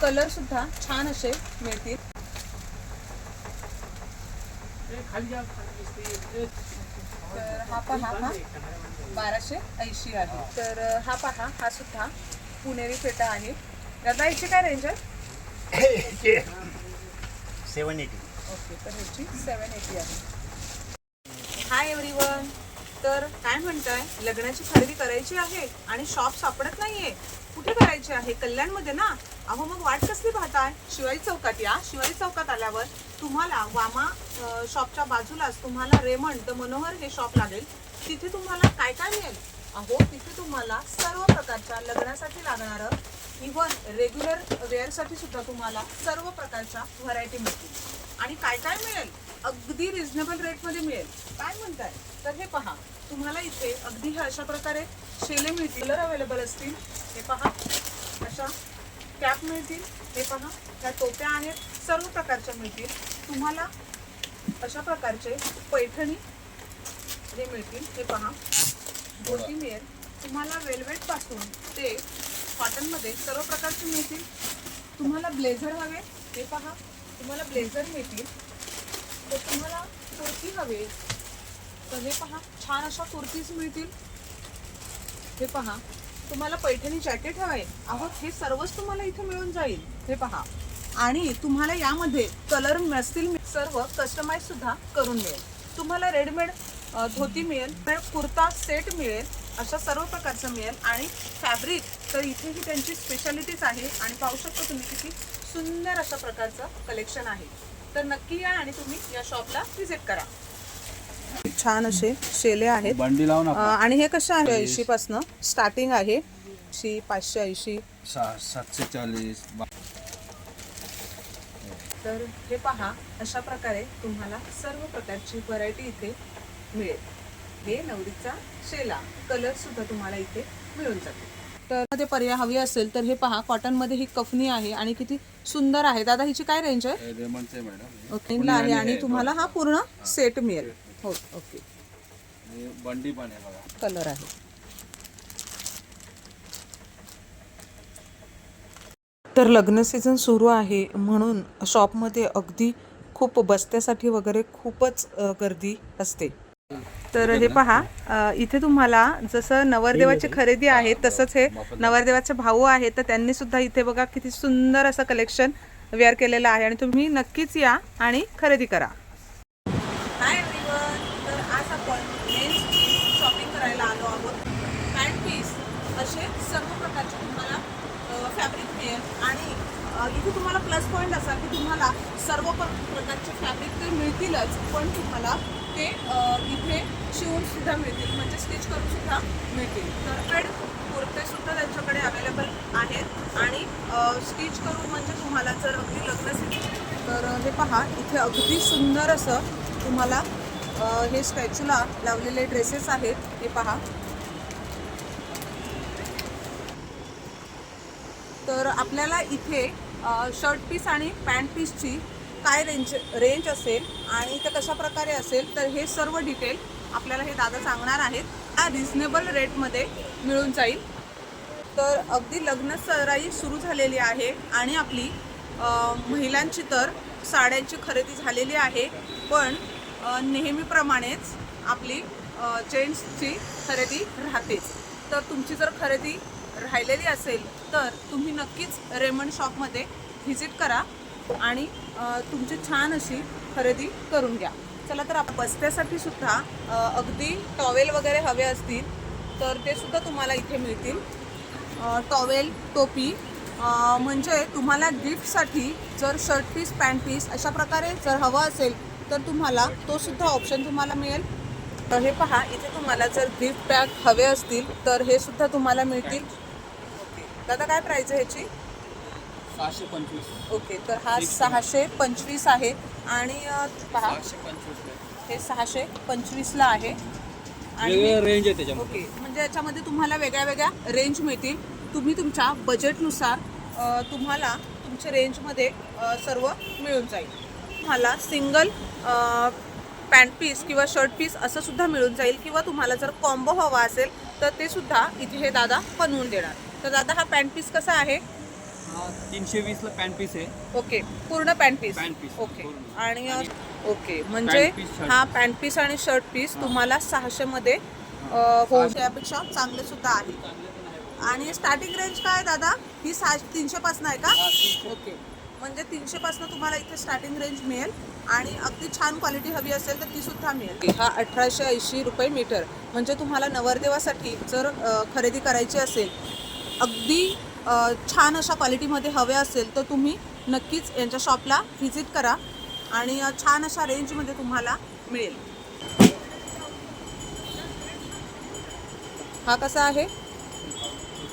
Colour सुद्धा छान असे मिळतील. तर हा पहा हा बाराशे ऐंशी आहे. तर हा पहा हा सुद्धा पुणेरी फेटा आहे. दादा याची काय रेंज आहे? सेवन एटी. ओके तर ह्याची सेवन एटी आहे. हाय एव्हरीवन तर काय म्हणताय? लग्नाची खरेदी करायची आहे आणि शॉप सापडत नाहीये. कुठे करायची आहे? कल्याणमध्ये ना? अहो मग वाट कसली पाहताय? शिवाई चौकात या. शिवाई चौकात आल्यावर तुम्हाला वामा शॉपच्या बाजूलाच तुम्हाला रेमंड द मनोहर हे शॉप लागेल. तिथे तुम्हाला काय काय मिळेल? अहो तिथे तुम्हाला सर्व प्रकारच्या लग्नासाठी लागणारं इव्हन रेग्युलर वेअरसाठी सुद्धा तुम्हाला सर्व प्रकारच्या व्हरायटी मिळतील. आणि काय काय मिळेल? अगदी रिझनेबल रेटमध्ये मिळेल. काय म्हणताय? तर हे पहा. तुम्हाला इथे अगदी हे अशा प्रकारे शेले मिळतील. कलर अवेलेबल असतील. हे पहा. अशा. कॅप मिळतील. हे पहा. त्या टोप्या आहेत सर्व प्रकारच्या मिळतील. तुम्हाला अशा प्रकारचे पैठणी जे मिळतील. हे पहा. धोती मिळेल. तुम्हाला वेल्वेटपासून ते कॉटनमध्ये सर्व प्रकारचे मिळतील. तुम्हाला ब्लेझर हवे. हे पहा. तुम्हाला ब्लेझर मिळतील. तर तुम्हाला कुर्ती हवे. तर हे पहा. छान अशा कुर्तीज मिळतील. हे पहा तुम्हाला पैठणी जॅकेट हवंय. अहो हे सर्वच तुम्हाला इथे मिळून जाईल. हे पहा. आणि तुम्हाला यामध्ये कलर नसतील सर्व कस्टमाइज सुद्धा करून मिळेल. तुम्हाला रेडीमेड धोती मिळेल कुर्ता सेट मिळेल अशा सर्व प्रकारचं मिळेल. आणि फॅब्रिक तर इथेही त्यांची स्पेशालिटीच आहे. आणि पाहू शकता तुम्ही किती सुंदर अशा प्रकारचं कलेक्शन आहे. तर नक्की या आणि तुम्ही या शॉपला व्हिजिट करा. छान असे शेले आहेत. बंडी लावून आणि हे कसं आहे ऐंशी पासनं स्टार्टिंग आहे. ऐंशी पाचशे ऐंशी. सातशे चाळीस. तर हे पहा अशा प्रकारे तुम्हाला सर्व प्रकारची व्हरायटी इथे मिळेल. हे नवरीचा शेला. कलर सुद्धा तुम्हाला इथे मिळून जाते तर ते पर्याय हवी असेल तर हे पहा कॉटनमध्ये ही कफनी आहे आणि किती सुंदर आहे. दादा हिची काय रेंज आहे? ओकेला आहे आणि तुम्हाला हा पूर्ण सेट मिळेल. हो ओके. हे बंडी पण आहे बघा. कलर आहे. तर लग्न सीझन सुरू आहे म्हणून शॉपमध्ये अगदी खूप बस्त्यासाठी वगैरे खूपच अ, गर्दी असते. तर हे पहा अ, इथे तुम्हाला जसं नवरदेवाची खरेदी आहे तसंच हे नवरदेवाचे भाऊ आहेत तर त्यांनी सुद्धा इथे बघा किती सुंदर असं कलेक्शन वेअर केलेलं आहे. आणि तुम्ही नक्कीच या आणि खरेदी करा हाय एव्हरीवन तर आज आपण मेन्सची शॉपिंग करायला आलो आहोत पॅन्ट पीस असे सर्व प्रकारचे तुम्हाला फॅब्रिक मिळेल आणि अ, इथे तुम्हाला प्लस पॉईंट असा की तुम्हाला सर्व प्र- प्रकारचे फॅब्रिक तर मिळतीलच पण तुम्हाला ते इथे शिवूनसुद्धा मिळतील म्हणजे स्टिच करूनसुद्धा मिळतील. तर पेड सुद्धा त्यांच्याकडे अवेलेबल आहेत आणि स्टिच करून म्हणजे तुम्हाला जर अगदी लग्न तर हे पहा इथे अगदी सुंदर असं तुम्हाला हे स्टॅच्यूला लावलेले ड्रेसेस आहेत हे पहा. तर आपल्याला इथे शर्ट पीस आणि पॅन्ट पीसची काय रेंज रेंज असेल आणि ते कशा प्रकारे असेल तर हे सर्व डिटेल आपल्याला हे दादा सांगणार आहेत. हा रिझनेबल रेटमध्ये मिळून जाईल. तर अगदी लग्न सराई सुरू झालेली आहे आणि आपली महिलांची तर साड्यांची खरेदी झालेली आहे. पण नेहमीप्रमाणेच आपली जेंट्सची खरेदी राहतेच. तर तुमची जर खरेदी राहिलेली असेल तर तुम्ही नक्कीच रेमंड शॉपमध्ये व्हिजिट करा. आणि तुमची छान अशी खरेदी करून घ्या. चला तर आप सुद्धा अगदी टॉवेल वगैरे हवे असतील तर ते सुद्धा तुम्हाला इथे मिळतील. टॉवेल टोपी म्हणजे तुम्हाला गिफ्टसाठी जर शर्ट पीस पॅन्ट पीस अशा प्रकारे जर हवं असेल तर तुम्हाला तो सुद्धा ऑप्शन तुम्हाला मिळेल. तर हे पहा इथे तुम्हाला जर गिफ्ट पॅक हवे असतील तर हे सुद्धा तुम्हाला मिळतील. दादा काय प्राईज आहे ह्याची? सहाशे पंचवीस. ओके तर हा सहाशे पंचवीस आहे. आणि अ, पहा. सहाशे पंचवीस हे सहाशे पंचवीसला आहे. आणि रेंज आहे त्याच्यामध्ये. ओके म्हणजे याच्यामध्ये तुम्हाला वेगळ्या वेगळ्या रेंज मिळतील. तुम्ही तुमच्या बजेटनुसार अ, तुम्हाला तुमच्या रेंजमध्ये अ, सर्व मिळून जाईल. तुम्हाला सिंगल पॅन्ट पीस किंवा शर्ट पीस असं सुद्धा मिळून जाईल. किंवा तुम्हाला जर कॉम्बो हवा असेल तर ते सुद्धा इथे हे दादा बनवून देणार. तर दादा हा पॅन्ट पीस कसा आहे? हा तीनशे वीसला पॅन्ट पीस आहे. ओके पूर्ण pant piece? Pant piece, okay. पूर्ण. आणि आणि ओके म्हणजे पॅन्ट पीस, शर्ट हा पॅन्ट पीस आणि शर्ट पीस तुम्हाला सहाशे मध्ये होऊ यापेक्षा चांगले सुद्धा आहे. आणि स्टार्टिंग रेंज काय आहे दादा? ही सहा तीनशे पासून आहे का? ओके. म्हणजे तीनशे पासून तुम्हाला इथे स्टार्टिंग रेंज मिळेल आणि अगदी छान क्वालिटी हवी असेल तर ती सुद्धा मिळेल. हा अठराशे ऐंशी रुपये मीटर. म्हणजे तुम्हाला नवरदेवासाठी जर अ, खरेदी करायची असेल अगदी अ, छान अशा क्वालिटीमध्ये हवे असेल तर तुम्ही नक्कीच यांच्या शॉपला व्हिजिट करा आणि छान अशा रेंजमध्ये तुम्हाला मिळेल. हा कसा आहे?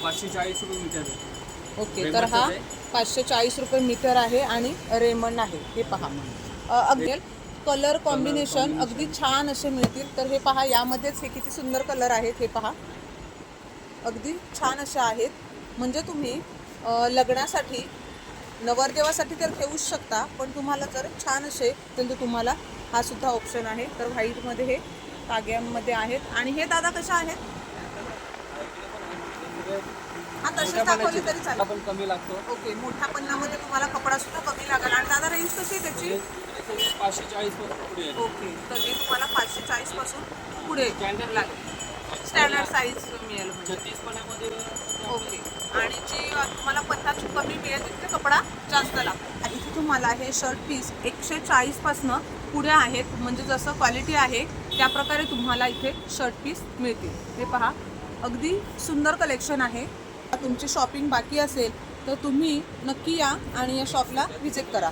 पाचशे चाळीस रुपये मीटर ओके तर हा. पाचशे चाळीस रुपये मीटर आहे आणि रेमंड आहे हे पहा. अगदी कलर कॉम्बिनेशन अगदी छान असे मिळतील. तर हे पहा यामध्येच हे किती सुंदर कलर आहेत हे पहा. अगदी छान असे आहेत. म्हणजे तुम्ही लग्नासाठी नवरदेवासाठी तर घेऊच शकता पण तुम्हाला जर छान असे तर तुम्हाला हा सुद्धा ऑप्शन आहे. तर व्हाईटमध्ये हे ताग्यांमध्ये आहेत. आणि हे दादा कशा आहेत? हा तसेच दाखवले तरी चालेल. पण कमी लागतो. ओके मोठ्या पन्नामध्ये तुम्हाला कपडा सुद्धा कमी लागेल. आणि दादा रेंज कशी आहे त्याची? पाचशे चाळीसपासून पुढे आहे ओके तर हे तुम्हाला पाचशे चाळीसपासून पुढे लागेल. स्टँडर्ड साईज मिळेल म्हणजे. छत्तीस पन्नामध्ये ओके. आणि जी तुम्हाला पन्नास कमी मिळेल तिथे कपडा जास्त लागतो आणि इथे तुम्हाला हे शर्ट पीस एकशे चाळीसपासनं पुढे आहेत म्हणजे जसं क्वालिटी आहे त्याप्रकारे तुम्हाला इथे शर्ट पीस मिळतील. हे पहा अगदी सुंदर कलेक्शन आहे. तुमची शॉपिंग बाकी असेल तर तुम्ही नक्की या आणि या शॉपला व्हिजिट करा.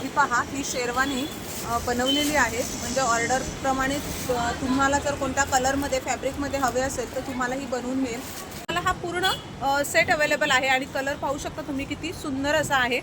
ही पहा ही शेरवानी बनवलेली आहे म्हणजे ऑर्डरप्रमाणे तुम्हाला जर कोणत्या कलरमध्ये फॅब्रिकमध्ये हवे असेल तर तुम्हाला ही बनवून मिळेल. तुम्हाला हा पूर्ण सेट अवेलेबल आहे आणि कलर पाहू शकता तुम्ही किती सुंदर असा आहे.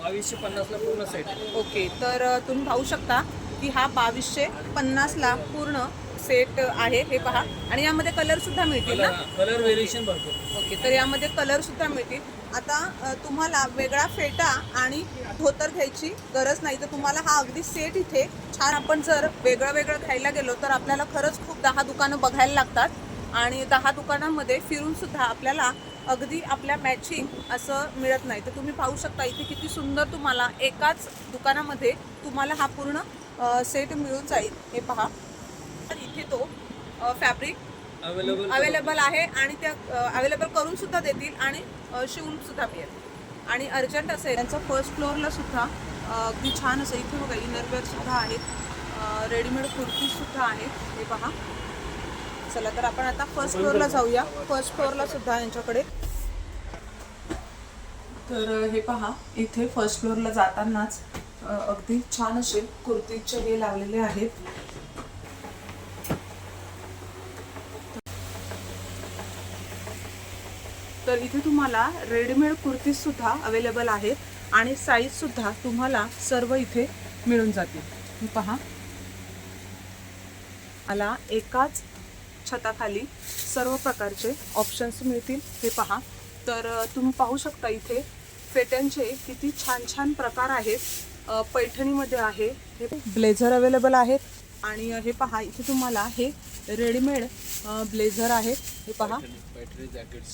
बावीसशे पन्नासला पूर्ण सेट ओके तर तुम्ही पाहू शकता की हा बावीसशे पन्नासला पूर्ण सेट आहे हे पहा. आणि यामध्ये कलर सुद्धा मिळतील ना? कलर व्हेरिएशन भरपूर. ओके तर यामध्ये कलर सुद्धा मिळतील. आता अ, तुम्हाला वेगळा फेटा आणि धोतर घ्यायची गरज नाही. तर तुम्हाला हा अगदी सेट इथे. छान आपण जर वेगळं वेगळं घ्यायला गेलो तर आपल्याला खरंच खूप दहा दुकानं बघायला लागतात. आणि दहा दुकानांमध्ये फिरून सुद्धा आपल्याला अगदी आपल्या मॅचिंग असं मिळत नाही. तर तुम्ही पाहू शकता इथे किती सुंदर तुम्हाला एकाच दुकानामध्ये तुम्हाला हा पूर्ण सेट मिळून जाईल. हे पहा. तर इथे तो फॅब्रिक अवेलेबल अवेलेबल आहे आणि त्या अवेलेबल करून सुद्धा देतील आणि शिवून सुद्धा मिळेल. आणि अर्जंट असेल. त्यांचं फर्स्ट फ्लोअरला सुद्धा अगदी छान असं इथे बघा इनरवेअर सुद्धा आहेत. रेडीमेड कुर्ती सुद्धा आहेत. हे पहा. चला तर आपण आता फर्स्ट फ्लोअरला जाऊया. फर्स्ट फ्लोअरला सुद्धा यांच्याकडे. तर हे पहा. इथे फर्स्ट फ्लोअरला जातानाच अगदी छान असे कुर्तीचे हे लावलेले आहेत. तर इथे तुम्हाला रेडीमेड कुर्तीज सुद्धा अवेलेबल आहेत आणि साईज सुद्धा तुम्हाला सर्व इथे मिळून जातील. पहा. मला एकाच छताखाली सर्व प्रकारचे ऑप्शन्स मिळतील. हे पहा. तर तुम्ही पाहू शकता इथे फेट्यांचे किती छान छान प्रकार आहेत. पैठणीमध्ये आहे. हे ब्लेझर अवेलेबल आहेत. आणि हे पहा. इथे तुम्हाला हे रेडीमेड ब्लेझर आहेत हे पहा.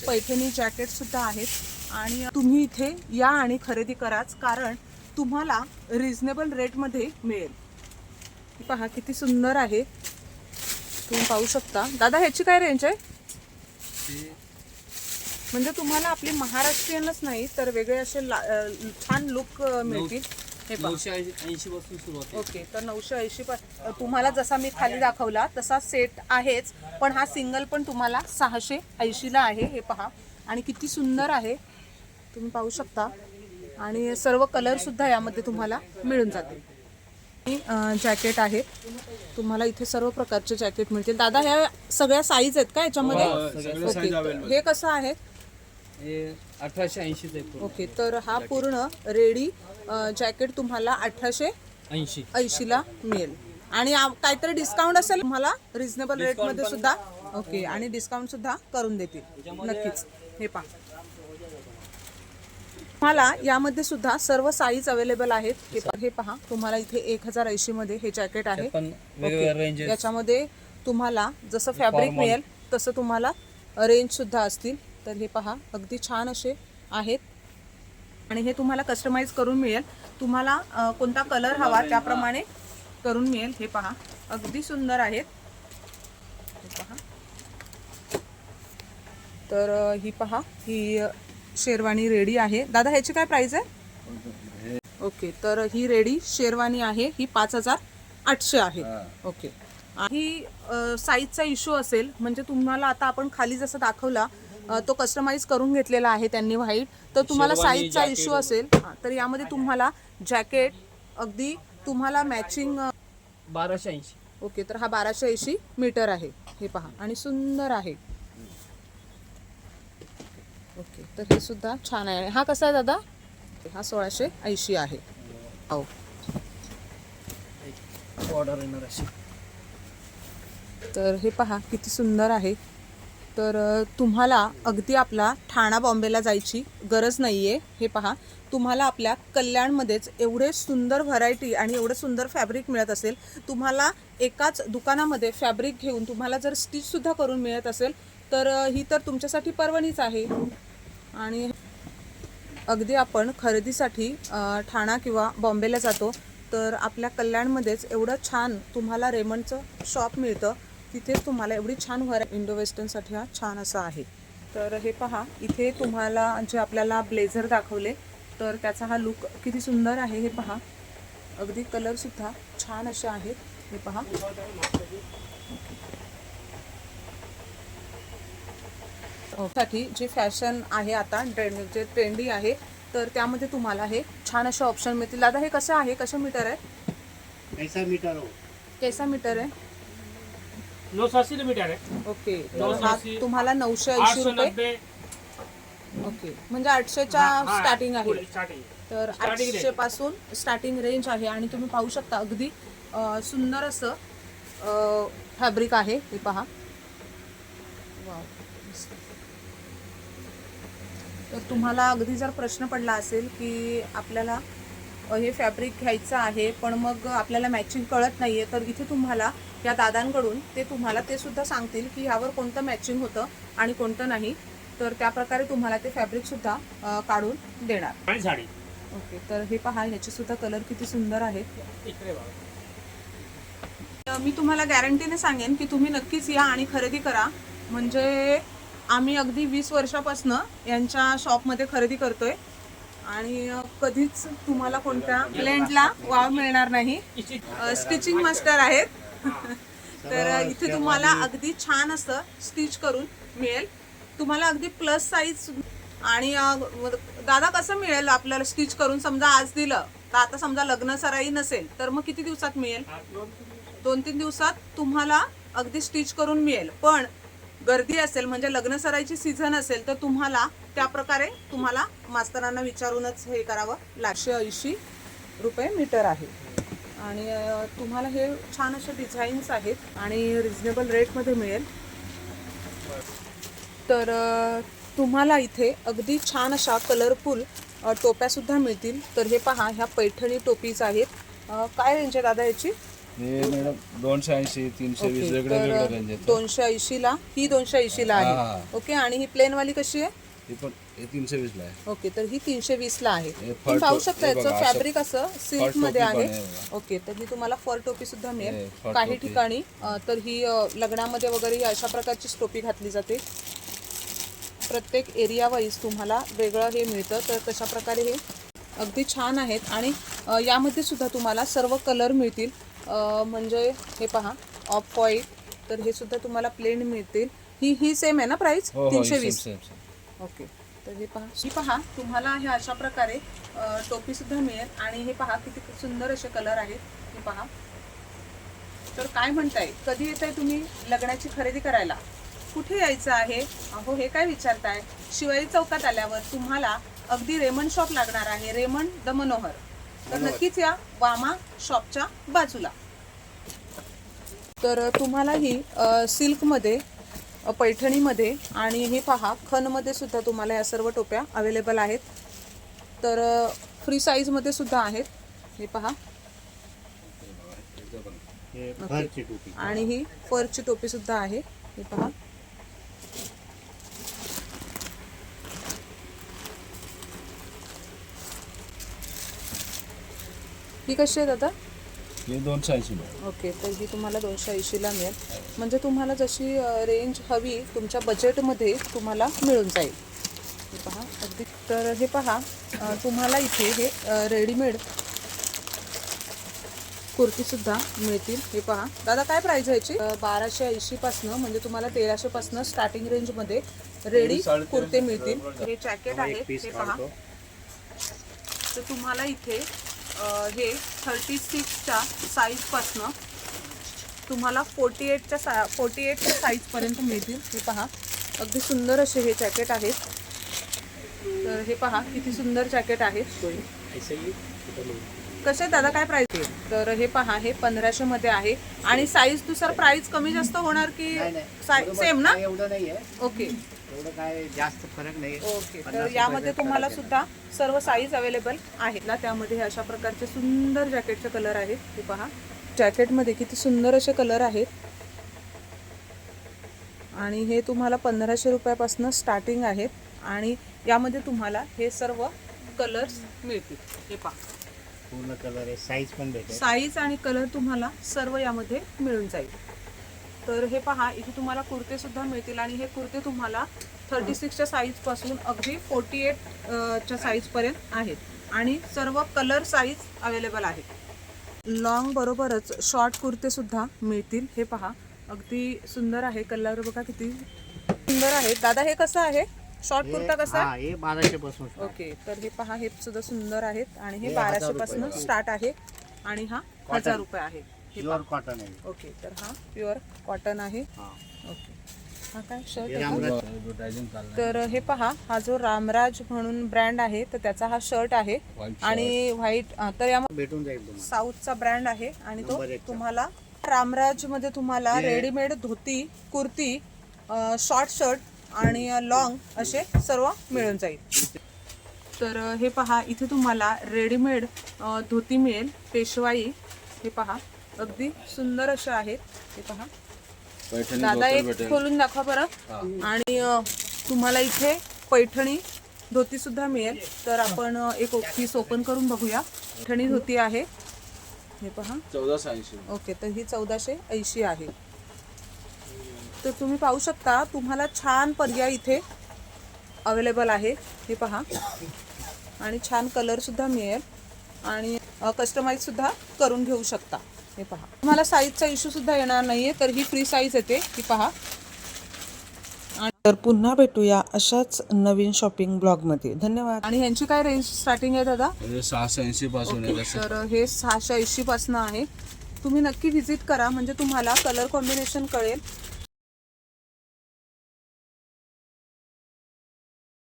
पैठणी जॅकेट सुद्धा आहेत. आणि तुम्ही इथे या आणि खरेदी कराच कारण तुम्हाला रिझनेबल रेटमध्ये मिळेल. पहा किती सुंदर आहे. तुम्ही पाहू शकता. दादा ह्याची काय रेंज आहे? म्हणजे तुम्हाला आपली महाराष्ट्रीयनच नाही तर वेगळे असे छान लुक मिळतील. हे पहा. नऊशे ऐंशी पासून सुरुवात आहे ओके तर नऊशे ऐंशी तुम्हाला जसा मी खाली दाखवला तसा सेट आहेच पण हा सिंगल पण तुम्हाला सहाशे ऐंशीला आहे हे पहा. आणि किती सुंदर आहे. तुम्ही पाहू शकता. आणि सर्व कलर सुद्धा यामध्ये तुम्हाला मिळून जातील. आणि, अं, जॅकेट आहे. तुम्हाला इथे सर्व प्रकारचे जॅकेट मिळतील. दादा ह्या सगळ्या साईज आहेत का याच्यामध्ये? हो, size available. हे कसं आहे? हे अठराशे ऐंशीच आहे पूर्ण. ओके तर हा पूर्ण रेडी जॅकेट तुम्हाला अठराशे ऐंशी ऐंशीला मिळेल. आणि आ- काहीतरी डिस्काउंट असेल तुम्हाला रिझनेबल रेटमध्ये सुद्धा. ओके आणि डिस्काउंट सुद्धा करून देतील. नक्कीच. हे पहा. मला यामध्ये सुद्धा सर्व साईज अवेलेबल आहेत. हे पहा- हे पहा तुम्हाला इथे एक हजार ऐंशी मध्ये हे जॅकेट आहे. पण ओके. वेगवेगळ्या रेंजेस याच्यामध्ये तुम्हाला जसं फॅब्रिक मिळेल तसं तुम्हाला रेंज सुद्धा असतील. तर हे पहा अगदी छान असे आहेत. आणि हे तुम्हाला कस्टमाइज करून मिळेल. तुम्हाला कोणता कलर हवा त्याप्रमाणे करून मिळेल. हे पहा अगदी सुंदर आहेत. हे पहा. तर ही पहा ही अ, शेरवानी रेडी आहे. दादा ह्याची काय प्राइस आहे? ओके तर ही रेडी शेरवानी आहे. ही पाच हजार आठशे आहे. ओके. ही साईजचा इश्यू असेल म्हणजे तुम्हाला आता आपण खाली जसं दाखवला तो कस्टमाइज करून घेतलेला आहे त्यांनी व्हाईट तर तुम्हाला साईजचा इश्यू असेल. हा, तर यामध्ये तुम्हाला जॅकेट अगदी तुम्हाला मॅचिंग बाराशे ऐंशी. ओके तर हा बाराशे ऐंशी मीटर आहे. हे पहा आणि सुंदर आहे. ओके तर हे सुद्धा छान आहे. हा कसा आहे दादा? हा सोळाशे ऐंशी आहे. हो. ऑर्डर येणार तर हे पहा किती सुंदर आहे. तर तुम्हाला अगदी आपला ठाणा बॉम्बेला जायची गरज नाही आहे हे पहा तुम्हाला आपल्या कल्याणमध्येच एवढे सुंदर व्हरायटी आणि एवढं सुंदर फॅब्रिक मिळत असेल तुम्हाला एकाच दुकानामध्ये फॅब्रिक घेऊन तुम्हाला जर स्टिचसुद्धा करून मिळत असेल तर ही तर तुमच्यासाठी पर्वणीच आहे. आणि अगदी आपण खरेदीसाठी ठाणा किंवा बॉम्बेला जातो तर आपल्या कल्याणमध्येच एवढं छान तुम्हाला रेमंडचं शॉप मिळतं. तिथेच तुम्हाला एवढी छान व्हरा इंडो वेस्टर्नसाठी हा छान असा आहे. तर हे पहा इथे तुम्हाला जे आपल्याला ब्लेझर दाखवले तर त्याचा हा लुक किती सुंदर आहे हे पहा. अगदी कलरसुद्धा छान असे आहेत. हे पहा. साठी जी फॅशन आहे आता ट्रेंड जे ट्रेंडी आहे तर त्यामध्ये तुम्हाला हे छान असे ऑप्शन मिळतील. दादा हे कसं आहे? कसं मीटर आहे? कैसा मीटर हो? कैसा मीटर आहे? सौ अस्सी मीटर है ओके. तर हा. तुम्हाला नऊशे आठ ऐंशी सौ रुपये? नब्बे. ओके. म्हणजे आठशेच्या स्टार्टिंग आहे. स्टार्टिंग तर Starting range. आठशे पासून स्टार्टिंग रेंज आहे आणि तुम्ही पाहू शकता अगदी अ, सुंदर असं फॅब्रिक आहे. हे पहा. वाव. तर तुम्हाला अगदी जर प्रश्न पडला असेल की आपल्याला अ, हे फॅब्रिक घ्यायचं आहे पण मग आपल्याला मॅचिंग कळत नाहीये तर इथे तुम्हाला या दादांकडून ते तुम्हाला ते सुद्धा सांगतील की ह्यावर कोणतं मॅचिंग होतं आणि कोणतं नाही. तर त्या प्रकारे तुम्हाला ते फॅब्रिक सुद्धा काढून देणार. ओके तर हे पहा ह्याचे सुद्धा कलर किती सुंदर आहेत मी तुम्हाला गॅरंटीने सांगेन की तुम्ही नक्कीच या आणि खरेदी करा. म्हणजे आम्ही अगदी वीस वर्षापासून यांच्या शॉपमध्ये खरेदी करतोय. आणि कधीच तुम्हाला कोणत्या क्लायंटला वाव मिळणार नाही. स्टिचिंग मास्टर आहेत. तर इथे तुम्हाला अगदी छान असं स्टिच करून मिळेल. तुम्हाला अगदी प्लस साईज आणि दादा कसं मिळेल आपल्याला स्टिच करून? समजा आज दिलं तर आता समजा लग्न सराई नसेल तर मग किती दिवसात मिळेल? दोन तीन दिवसात तुम्हाला अगदी स्टिच करून मिळेल. पण गर्दी असेल म्हणजे लग्न सराईची सीझन असेल तर तुम्हाला त्या प्रकारे तुम्हाला मास्तरांना विचारूनच हे करावं. लागशे ऐंशी रुपये मीटर आहे. आणि तुम्हाला हे छान असे डिझाईन्स आहेत आणि रिझनेबल रेटमध्ये मिळेल. तर तुम्हाला इथे अगदी छान अशा कलरफुल टोप्यासुद्धा मिळतील. तर हे पहा ह्या पैठणी टोपीज आहेत. काय रेंज आहे दादा याची? हे दोनशे ऐंशी तीनशे वीस आहेत. दोनशे ऐंशी ला ही दोनशे ऐंशी ला हा, आहे ओके आणि ही प्लेन वाली कशी आहे? हे तीनशे वीस ला आहे. ओके तर ही तीनशे वीस ला आहे. तुम्ही पाहू शकता याचं फॅब्रिक असं सिल्कमध्ये आहे. ओके तर ही तुम्हाला फर टोपी सुद्धा मिळेल. काही. ठिकाणी तर ही लग्नामध्ये वगैरे ही अशा प्रकारचीच टोपी घातली जाते. प्रत्येक एरिया वाईज तुम्हाला वेगळं हे मिळतं तर तशा प्रकारे हे अगदी छान आहेत. आणि यामध्ये सुद्धा तुम्हाला सर्व कलर मिळतील. म्हणजे हे पहा ऑफ व्हाईट तर हे सुद्धा तुम्हाला प्लेन मिळतील. ही ही सेम आहे ना प्राइस हो तीनशे वीस ओके. तर हे पहा. ही पहा तुम्हाला हे अशा प्रकारे टोपी सुद्धा मिळेल. आणि हे पहा किती सुंदर असे कलर आहेत. हे पहा. तर काय म्हणताय? कधी येत आहे तुम्ही लग्नाची खरेदी करायला? कुठे यायचं आहे? अहो हे काय विचारताय? शिवाई चौकात आल्यावर तुम्हाला अगदी रेमंड शॉप लागणार आहे. Raymond the Manohar. तर नक्कीच या वामा शॉपच्या बाजूला. तर तुम्हाला ही सिल्कमध्ये पैठणीमध्ये. आणि हे पहा खनमध्ये सुद्धा तुम्हाला या सर्व टोप्या अवेलेबल आहेत. तर फ्री साईजमध्ये सुद्धा आहेत. हे पहा. आणि ही फरची टोपी सुद्धा आहे. हे पहा. ही कशी आहे दादा? हे दोनशे ऐंशी मॅडम ओके तर ही तुम्हाला दोनशे ऐंशीला मिळेल. म्हणजे तुम्हाला जशी रेंज हवी तुमच्या बजेटमध्ये तुम्हाला मिळून जाईल. हे पहा अगदी. तर हे पहा तुम्हाला इथे हे रेडीमेड कुर्तीसुद्धा मिळतील. हे पहा. दादा काय प्राईज आहे बाराशे ऐंशीपासनं म्हणजे तुम्हाला तेराशेपासनं स्टार्टिंग रेंजमध्ये रेडी कुर्ते मिळतील. हे जॅकेट आहे. हे पहा. तर तुम्हाला इथे हे थर्टी सिक्सच्या साईजपासनं तुम्हाला फोर्टी एटच्या सा फोर्टी एटच्या साईजपर्यंत मिळतील. हे पहा अगदी सुंदर असे हे जॅकेट आहेत. तर हे पहा किती सुंदर जॅकेट आहेत. कसे दादा काय प्राइस आहे? तर हे पहा हे पंधराशे मध्ये आहे. आणि साईजनुसार प्राइस कमी जास्त होणार की सेम ना? एवढं नाहीये. ओके एवढं काय जास्त फरक नाही. ओके तर यामध्ये तुम्हाला सुद्धा सर्व साईज अवेलेबल आहेत ना त्यामध्ये अशा प्रकारचे सुंदर जॅकेटचे कलर आहेत. हे पहा. जॅकेटमध्ये किती सुंदर असे कलर आहेत. आणि हे तुम्हाला पंधराशे रुपयापासून स्टार्टिंग आहेत आणि यामध्ये तुम्हाला हे सर्व कलर्स मिळतील. हे पहा. पूर्ण कलर आहे. साईज पण भेटेल. साईज आणि कलर तुम्हाला सर्व यामध्ये मिळून जाईल. तर हे पहा इथे तुम्हाला कुर्ते सुद्धा मिळतील आणि हे कुर्ते तुम्हाला थर्टी सिक्सच्या साईजपासून अगदी फोर्टी एट च्या साईजपर्यंत आहेत. आणि सर्व कलर साईज अवेलेबल आहेत. लॉंग बरोबरच शॉर्ट कुर्ते सुद्धा मिळतील. हे पहा अगदी सुंदर आहे कलर बघा किती सुंदर आहे. दादा हे कसं आहे? शॉर्ट कुर्ता कसा? आहे हा बाराशे पासून ओके तर हे पहा हे सुद्धा सुंदर आहेत. आणि हे बाराशे पासून. स्टार्ट आहे. आणि हा हजार रुपये आहे. प्युअर कॉटन आहे. ओके तर हा प्युअर कॉटन आहे. हा. ओके. हा काय? शर्ट आहे तर हे पहा हा जो रामराज म्हणून ब्रँड आहे तर त्याचा हा शर्ट आहे. आणि व्हाईट तर या भेटून जाईल साऊथचा ब्रँड आहे आणि तो. तुम्हाला रामराजमध्ये तुम्हाला रेडीमेड धोती कुर्ती शॉर्ट शर्ट आणि लॉंग असे सर्व मिळून जाईल. तर हे पहा इथे तुम्हाला रेडीमेड धोती मिळेल पेशवाई. हे पहा. अगदी सुंदर असे आहेत. हे पहा. दादा एक खोलून दाखवा बरं. आणि तुम्हाला इथे पैठणी धोती सुद्धा मिळेल. तर आपण एक पीस ओपन करून बघूया. पैठणी धोती आहे. हे पहा. चौदाशे ऐंशी. ओके तर ही चौदाशे ऐंशी आहे. तर तुम्ही पाहू शकता तुम्हाला छान पर्याय इथे अवेलेबल आहे. हे पहा. आणि छान कलर सुद्धा मिळेल. आणि कस्टमाइज सुद्धा करून घेऊ शकता. हे पहा. तुम्हाला साईजचा इश्यू सुद्धा येणार नाहीये तर ही फ्री साईज येते. ही पहा. तर पुन्हा भेटूया अशाच नवीन शॉपिंग ब्लॉगमध्ये धन्यवाद. आणि ह्यांची काय रेंज स्टार्टिंग आहे दादा? सहाशे ऐंशी पासून तर हे सहाशे ऐंशी पासनं आहे. तुम्ही नक्की व्हिजिट करा म्हणजे तुम्हाला कलर कॉम्बिनेशन कळेल.